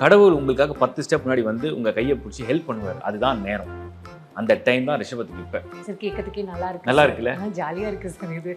கடவுள் உங்களுக்காக பத்து ஸ்டெப் முன்னாடி வந்து உங்க கையை பிடிச்சி ஹெல்ப் பண்ணுவார். அதுதான் நேரம். அந்த டைம் தான் ரிஷபத்துக்கு இப்ப. சார் கேட்கறதுக்கே நல்லா இருக்கு நல்லா இருக்குல்ல? ஜாலியா இருக்கு சார் இது.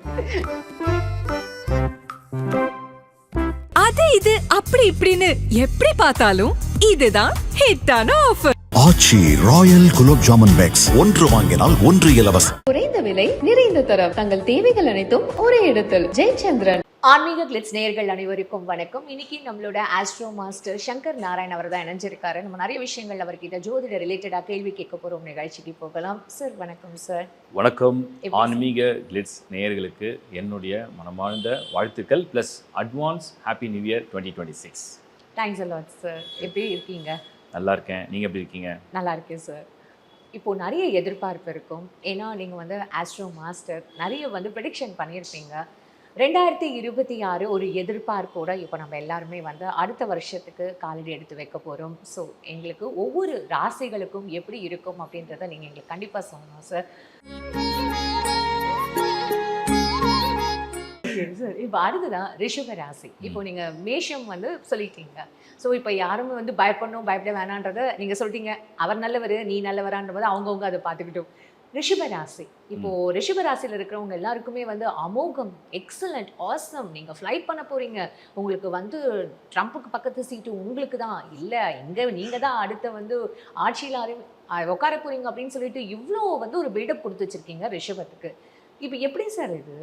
அது இது அப்படி இப்படின்னு எப்படி பார்த்தாலும் இதுதான் ஹிட்டான offer Aachi royal gulab jamun packs ஒன்று வாங்கினால் ஒன்று இலவசம். குறைந்த விலை நிறைந்த தரம். தங்கள் தேவைகள் அனைத்தும் ஒரே இடத்தில். ஜெயச்சந்திரன். ஆன்மீக கிளிட்ஸ் நேயர்கள் அனைவருக்கும் வணக்கம். இன்னைக்கு நம்மளோட ஆஸ்ட்ரோ மாஸ்டர் சங்கர் நாராயண் அவர் தான் இணைஞ்சிருக்காரு. நம்ம நிறைய விஷயங்கள் அவர்கிட்ட ஜோதிட ரிலேட்டடாக கேள்வி கேட்க போறோம். நிகழ்ச்சிக்கு போகலாம். சார் வணக்கம் சார் வணக்கம். ஆன்மீக கிளிட்ஸ் நேயர்களுக்கு என்னுடைய மனமார்ந்த வாழ்த்துக்கள் plus advance happy new year twenty twenty six thanks a lot sir எப்படி இருக்கீங்க? நல்லா இருக்கேன் நீங்க எப்படி இருக்கீங்க? நல்லா இருக்கேன் சார். இப்போ நிறைய எதிர்பார்ப்பு இருக்கும். ஏன்னா நீங்கள் வந்து ஆஸ்ட்ரோ மாஸ்டர் நிறைய வந்து ப்ரெடிக்ஷன் பண்ணியிருப்பீங்க. ரெண்டாயிரத்தி இருபத்தி ஆறு ஒரு எதிர்பார்ப்போட இப்போ நம்ம எல்லாருமே வந்து அடுத்த வருஷத்துக்கு காலடி எடுத்து வைக்க போகிறோம் ஸோ எங்களுக்கு ஒவ்வொரு ராசிகளுக்கும் எப்படி இருக்கும் அப்படின்றத நீங்கள் எங்களுக்கு கண்டிப்பாக சொல்லணும் சார். சார் இப்போ அடுத்ததான் ரிஷப ராசி. இப்போ நீங்கள் மேஷம் வந்து சொல்லிட்டீங்க. ஸோ இப்போ யாருமே வந்து பயப்படணும் பயப்பட வேணான்றதை நீங்கள் சொல்லிட்டீங்க. அவர் நல்லவர் நீ நல்லவரான்ற போது அவங்கவுங்க அதை பார்த்துக்கிட்டோம். ரிஷப ராசி. இப்போ ரிஷப ராசியில் இருக்கிறவங்க எல்லாருக்குமே வந்து அமோகம் எக்ஸலண்ட் ஆசம் நீங்கள் ஃப்ளைட் பண்ண போறீங்க. உங்களுக்கு வந்து ட்ரம்ப்புக்கு பக்கத்து சீட்டு உங்களுக்கு தான். இல்லை இங்கே நீங்கள் தான் அடுத்த வந்து ஆட்சியில் உட்கார போறீங்க அப்படின்னு சொல்லிட்டு இவ்வளோ வந்து ஒரு பில்டப் கொடுத்து வச்சிருக்கீங்க ரிஷபத்துக்கு. இப்போ எப்படி சார் இது?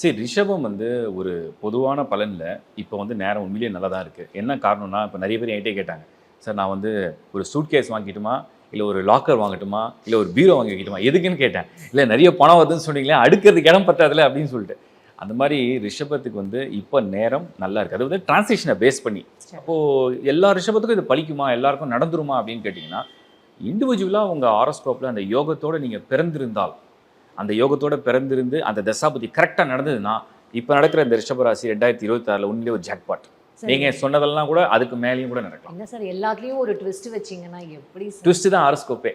சரி ரிஷபம் வந்து ஒரு பொதுவான பலனில் இப்போ வந்து நேரம் உண்மையிலேயே நல்லா தான் இருக்குது என்ன காரணம்னா இப்போ நிறைய பேர் என்கிட்டே கேட்டாங்க. சார் நான் வந்து ஒரு சூட் கேஸ் வாங்கிட்டுமா? இல்லை ஒரு லாக்கர் வாங்கட்டுமா? இல்லை ஒரு பீரோ வாங்கி வைக்கட்டுமா? எதுக்குன்னு கேட்டேன். இல்லை நிறைய பணம் வருதுன்னு சொன்னீங்களே அடுக்கிறதுக்கு இடம் பத்தாதுல அப்படின்னு சொல்லிட்டு. அந்த மாதிரி ரிஷபத்துக்கு வந்து இப்போ நேரம் நல்லா இருக்குது அது வந்து டிரான்சிஷனை பேஸ் பண்ணி. அப்போது எல்லா ரிஷபத்துக்கும் இது பலிக்குமா எல்லாருக்கும் நடந்துருமா? அப்படின்னு கேட்டிங்கன்னா இண்டிவிஜுவலாக உங்கள் ஆரோஸ்கோப்பில் அந்த யோகத்தோடு நீங்கள் பிறந்திருந்தால் அந்த யோகத்தோட பிறந்திருந்து அந்த தசாபதி கரெக்டாக நடந்ததுன்னா இப்போ நடக்கிற இந்த ரிஷபராசி ரெண்டாயிரத்தி இருபத்தி ஆறில் உண்மையிலே ஒரு ஜாக்பாட். நீங்கள் சொன்னதெல்லாம் கூட அதுக்கு மேலேயும் கூட நடக்கலாம். என்ன சார் எல்லாத்துலேயும் ஒரு ட்விஸ்ட் வச்சீங்கன்னா எப்படி ட்விஸ்ட் தான் ஆரோஸ்கோப்பே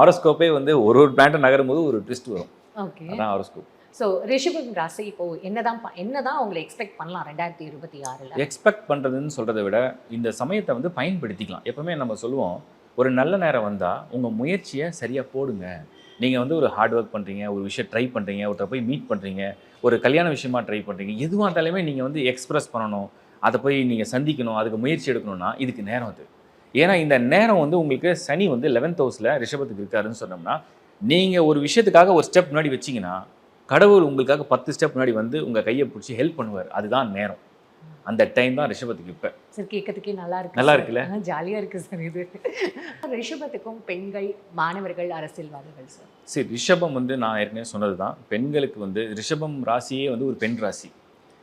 ஆரோஸ்கோப்பே வந்து ஒரு ஒரு பிளான்ட் நகரும் போது ஒரு ட்விஸ்ட் வரும். ஓகே அதான் ஆரோஸ்கோப் ஸோ ரிஷபம் ராசி இப்போ என்னதான் என்னதான் அவங்களை எக்ஸ்பெக்ட் பண்ணலாம் ரெண்டாயிரத்தி இருபத்தி ஆறில்? எக்ஸ்பெக்ட் பண்ணுறதுன்னு சொல்கிறத விட இந்த சமயத்தை வந்து பயன்படுத்திக்கலாம். எப்பவுமே நம்ம சொல்லுவோம் ஒரு நல்ல நேரம் வந்தால் உங்கள் முயற்சியை சரியாக போடுங்க. நீங்கள் வந்து ஒரு ஹார்ட் ஒர்க் பண்ணுறீங்க ஒரு விஷயம் ட்ரை பண்ணுறீங்க ஒருத்தர் போய் மீட் பண்ணுறீங்க ஒரு கல்யாண விஷயமா ட்ரை பண்ணுறீங்க எதுவாக இருந்தாலுமே நீங்கள் வந்து எக்ஸ்ப்ரெஸ் பண்ணணும் அதை போய் நீங்கள் சந்திக்கணும் அதுக்கு முயற்சி எடுக்கணும்னா இதுக்கு நேரம் அது. ஏன்னா இந்த நேரம் வந்து உங்களுக்கு சனி வந்து லெவன்த் ஹவுஸில் ரிஷபத்துக்கு இருக்காருன்னு சொன்னோம்னா நீங்கள் ஒரு விஷயத்துக்காக ஒரு ஸ்டெப் முன்னாடி வச்சீங்கன்னா கடவுள் உங்களுக்காக பத்து ஸ்டெப் முன்னாடி வந்து உங்கள் கையை பிடிச்சி ஹெல்ப் பண்ணுவார். அதுதான் நேரம். அந்த டைம் தான் ரிஷபத்துக்கு இப்போ. சார் கேட்கறதுக்கே நல்லா இருக்கு நல்லா. இருக்குல்ல? ஆ, ஜாலியா இருக்கு சார் இது. ரிஷபத்துக்கும் பெண்கள் மாணவர்கள் அரசியல்வாதிகள் சார். சரி ரிஷபம் வந்து நான் ஏற்கனவே சொன்னது தான் பெண்களுக்கு வந்து ரிஷபம் ராசியே வந்து ஒரு பெண் ராசி.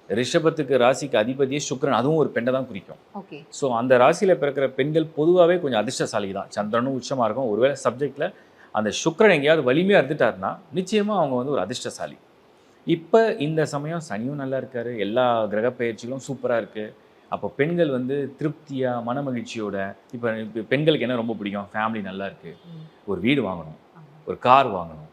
ரிஷபத்துக்கு ராசிக்கு அதிபதியே சுக்கிரன் அதுவும் ஒரு பெண்ணை தான் குறிக்கும். ஓகே. ஸோ அந்த ராசியில் பிறக்கிற பெண்கள் பொதுவாகவே கொஞ்சம் அதிர்ஷ்டசாலி தான். சந்திரனும் உச்சமாக இருக்கும். ஒருவேளை சப்ஜெக்டில் அந்த சுக்கிரன் எங்கேயாவது வலிமையாக இருந்துட்டாருன்னா நிச்சயமாக அவங்க வந்து ஒரு அதிர்ஷ்டசாலி. இப்போ இந்த சமயம் சனியும் நல்லா இருக்காரு. எல்லா கிரக பயிற்சிகளும் சூப்பராக இருக்குது அப்போ பெண்கள் வந்து திருப்தியாக மனமகிழ்ச்சியோட இப்போ இப்போ பெண்களுக்கு என்ன ரொம்ப பிடிக்கும்? ஃபேமிலி நல்லா இருக்குது. ஒரு வீடு வாங்கணும். ஒரு கார் வாங்கணும்.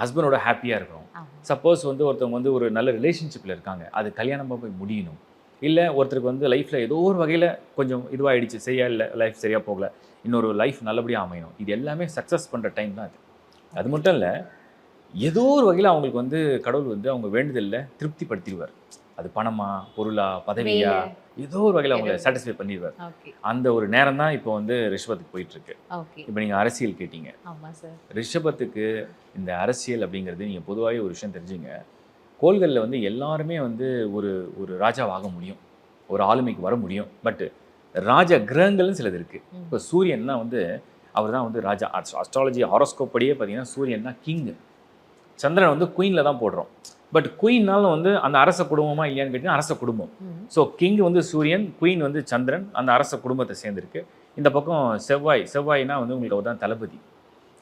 ஹஸ்பண்டோட ஹாப்பியாக இருக்கணும். சப்போஸ் வந்து ஒருத்தவங்க வந்து ஒரு நல்ல ரிலேஷன்ஷிப்பில் இருக்காங்க. அது கல்யாணமாக போய் முடியணும். இல்லை ஒருத்தருக்கு வந்து லைஃப்பில் ஏதோ ஒரு வகையில் கொஞ்சம் இதுவாகிடுச்சு சரியா இல்லை லைஃப் சரியாக போகல. இன்னொரு லைஃப் நல்லபடியாக அமையணும். இது எல்லாமே சக்ஸஸ் பண்ணுற டைம் தான் அது. அது மட்டும் இல்லை ஏதோ ஒரு வகையில் அவங்களுக்கு வந்து கடவுள் வந்து அவங்க வேண்டுதலில் திருப்திப்படுத்திடுவார். அது பணமா பொருளா பதவியா. ஏதோ ஒரு வகையில் அவங்கள? சாட்டிஸ்ஃபை பண்ணிடுவார். அந்த ஒரு நேரம் தான் இப்போ வந்து ரிஷபத்துக்கு போயிட்டு இருக்கு இப்போ நீங்கள் அரசியல் கேட்டீங்க. ரிஷபத்துக்கு இந்த அரசியல் அப்படிங்கிறது நீங்கள் பொதுவாகவே ஒரு விஷயம் தெரிஞ்சுங்க. கோள்களில் வந்து எல்லாருமே வந்து ஒரு ஒரு ராஜாவாக முடியும். ஒரு ஆளுமைக்கு வர முடியும். பட் ராஜ கிரகங்கள்னு சிலது இருக்குது. இப்போ சூரியன்னா வந்து அவர் தான் வந்து ராஜா. அஸ்ட்ராலஜி ஹாரோஸ்கோப் படியே பார்த்தீங்கன்னா சூரியன் தான் கிங்கு சந்திரன் வந்து குயினில் தான் போடுறோம். பட் குயின்னாலும் வந்து அந்த அரச குடும்பமா இல்லையான்னு கேட்டிங்கன்னா அரச குடும்பம். ஸோ கிங் வந்து சூரியன் குயின் வந்து சந்திரன் அந்த அரச குடும்பத்தை சேர்ந்திருக்கு. இந்த பக்கம் செவ்வாய் செவ்வாய்னா வந்து உங்களுக்கு அவர் தான் தளபதி.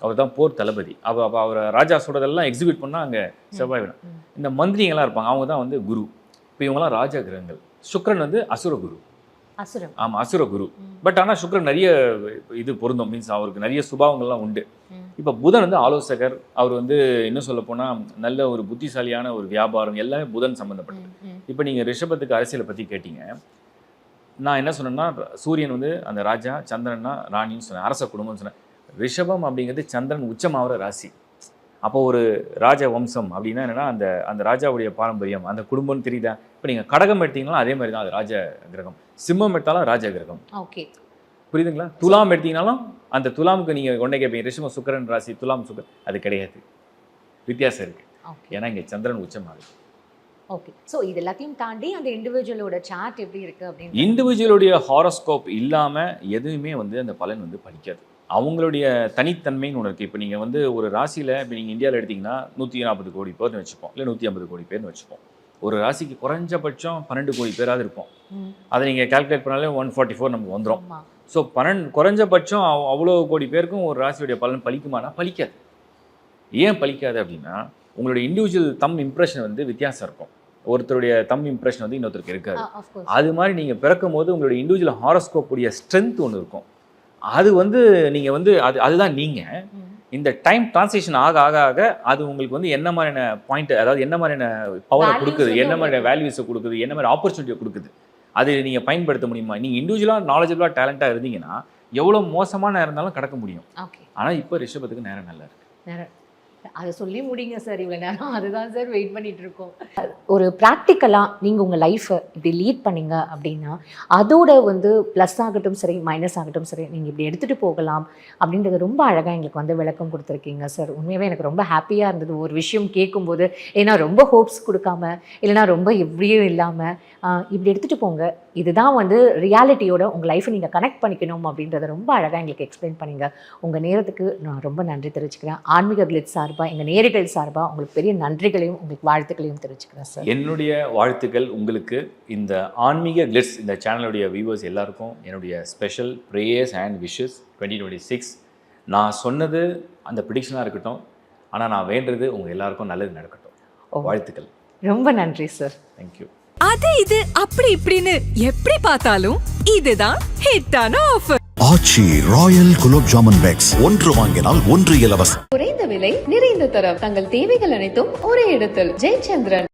அவர் தான் போர் தளபதி. அவ அவர் ராஜா சொல்றதெல்லாம் எக்ஸிக்யூட் பண்ணால் அங்கே செவ்வாய் வேணும் ம். இந்த மந்திரிங்கெல்லாம் இருப்பாங்க. அவங்க தான் வந்து குரு. இப்போ இவங்கெல்லாம் ராஜ கிரகங்கள். சுக்கிரன் வந்து அசுர குரு. அசுரம். ஆமாம் அசுர குரு. பட் ஆனால் சுக்கிரன் நிறைய இது பொருந்தும். மீன்ஸ் அவருக்கு நிறைய சுபாவங்கள்லாம் உண்டு. இப்போ புதன் வந்து ஆலோசகர். அவர் வந்து இன்னும் சொல்ல போனால் நல்ல ஒரு புத்திசாலியான ஒரு வியாபாரம் எல்லாமே புதன் சம்மந்தப்பட்டது. இப்போ நீங்கள் ரிஷபத்துக்கு அரசியலை பற்றி கேட்டீங்க. நான் என்ன சொன்னேன்னா சூரியன் வந்து அந்த ராஜா சந்திரன்னா ராணின்னு சொன்னேன் அரச குடும்பம்னு சொன்னேன். ரிஷபம் அப்படிங்கிறது சந்திரன் உச்சமாகிற ராசி. அப்போ ஒரு ராஜ வம்சம் அப்படின்னா என்னன்னா அந்த அந்த ராஜாவுடைய பாரம்பரியம் அந்த குடும்பம்னு தெரியுதா? இப்போ நீங்கள் கடகம் எடுத்தீங்கனாலும் அதே மாதிரி தான் அது ராஜ கிரகம். சிம்மம் எடுத்தாலும் ராஜ கிரகம். ஓகே. புரியுதுங்களா? துலாம் எடுத்தீங்கனாலும் அந்த துலாமுக்கு நீங்கள் ஒன்றே கேட்பீங்க ரிஷபம் சுக்கரன் ராசி துலாம் சுக்கரன். அது கிடையாது. வித்தியாசம் இருக்கு. ஓகே. ஏன்னா இங்கே சந்திரன் உச்சமாகுது ஓகே. ஸோ இது எல்லாத்தையும் தாண்டி அந்த இண்டிவிஜுவலோட சார்ட் எப்படி இருக்கு அப்படின்னு இண்டிவிஜுவலுடைய ஹாரோஸ்கோப் இல்லாமல் எதுவுமே வந்து அந்த பலன் வந்து படிக்காது அவங்களுடைய தனித்தன்மைன்னு ஒன்று இருக்குது இப்போ நீங்கள் வந்து ஒரு ராசியில் இப்போ நீங்கள் இந்தியாவில் எடுத்தீங்கன்னா நூற்றி நாற்பது கோடி பேர்னு வச்சுப்போம். இல்லை நூற்றி ஐம்பது கோடி பேர்னு வச்சுப்போம். ஒரு ராசிக்கு குறைஞ்சபட்சம் பன்னெண்டு கோடி பேராவது இருப்போம். அதை நீங்கள் கால்குலேட் பண்ணாலே ஒன் ஃபார்ட்டி ஃபோர் நமக்கு வந்துடும் ஸோ பன்னெண்டு குறைஞ்சபட்சம் அவ்- அவ்வளோ கோடி பேருக்கும் ஒரு ராசியுடைய பலன் பலிக்குமானா பலிக்காது. ஏன் பலிக்காது அப்படின்னா உங்களுடைய இண்டிவிஜுவல் தம் இம்ப்ரெஷன் வந்து வித்தியாசம் இருக்கும். ஒருத்தருடைய தம் இம்ப்ரெஷன் வந்து இன்னொருத்தருக்கு இருக்காது. அது மாதிரி நீங்கள் பிறக்கும் போது உங்களுடைய இண்டிவிஜுவல் ஹாரோஸ்கோப் உடைய ஸ்ட்ரென்த் ஒன்று இருக்கும். அது வந்து நீங்கள் வந்து அது அதுதான் நீங்கள் இந்த டைம் டிரான்சேஷன் ஆக ஆக ஆக அது உங்களுக்கு வந்து என்ன மாதிரியான பாயிண்ட் அதாவது என்ன மாதிரியான பவரை கொடுக்குது? என்ன மாதிரியான வேல்யூஸை கொடுக்குது? என்ன மாதிரி ஆப்பர்ச்சுனிட்டியை கொடுக்குது? அது நீங்கள் பயன்படுத்த முடியுமா? நீங்கள் இண்டிவிஜுவலாக நாலேஜபிளாக டேலண்டாக இருந்தீங்கன்னா எவ்வளோ மோசமான நேரம் இருந்தாலும் கடக்க முடியும். ஆனால் இப்போ ரிஷபத்துக்கு நேரம் நல்லா இருக்கு. நேரம் அதை சொல்லி முடிங்க சார். இவ்வளோ நேரம் அதுதான் சார் வெயிட் பண்ணிட்டு இருக்கோம் ஒரு ப்ராக்டிக்கலாக நீங்கள் உங்கள் லைஃப்பை இப்படி லீட் பண்ணீங்க அப்படின்னா அதோட வந்து ப்ளஸ் ஆகட்டும் சரி மைனஸ் ஆகட்டும் சரி நீங்கள் இப்படி எடுத்துகிட்டு போகலாம் அப்படின்றது ரொம்ப அழகாக எங்களுக்கு வந்து விளக்கம் கொடுத்துருக்கீங்க சார். உண்மையாகவே எனக்கு ரொம்ப ஹாப்பியாக இருந்தது ஒரு விஷயம் கேட்கும்போது. ஏன்னா ரொம்ப ஹோப்ஸ் கொடுக்காம இல்லைன்னா ரொம்ப எப்படியும் இல்லாமல் இப்படி எடுத்துகிட்டு போங்க. இதுதான் வந்து ரியாலிட்டியோட உங்கள் லைஃப்பை நீங்கள் கனெக்ட் பண்ணிக்கணும் அப்படின்றத ரொம்ப அழகாக எங்களுக்கு எக்ஸ்பிளைன் பண்ணீங்க. உங்கள் நேரத்துக்கு நான் ரொம்ப நன்றி தெரிவிச்சுக்கிறேன். ஆன்மீக கிளிட் சார்பாக எங்கள் நேர்கள் சார்பாக உங்களுக்கு பெரிய நன்றிகளையும் உங்களுக்கு வாழ்த்துக்களையும் தெரிவிச்சுக்கிறேன் சார் என்னுடைய வாழ்த்துக்கள் உங்களுக்கு இந்த ஆன்மீக கிளிட்ஸ் இந்த சேனலுடைய வியூவர்ஸ் எல்லாருக்கும் என்னுடைய special prayers and wishes twenty twenty six நான் சொன்னது அந்த ப்ரிடிக்ஷனாக இருக்கட்டும் ஆனால் நான் வேண்டுறது உங்கள் எல்லாருக்கும் நல்லது நடக்கட்டும். ஓ. வாழ்த்துக்கள். ரொம்ப நன்றி சார் தேங்க்யூ அது இது அப்படி இப்படின்னு எப்படி பார்த்தாலும் இதுதான் ஹிட்டான offer Aachi royal gulab jamun packs. ஒன்று வாங்கினால் ஒன்று இலவசம். குறைந்த விலை நிறைந்த தரம். தங்கள் தேவைகள் அனைத்தும் ஒரே இடத்தில். ஜெயச்சந்திரன்.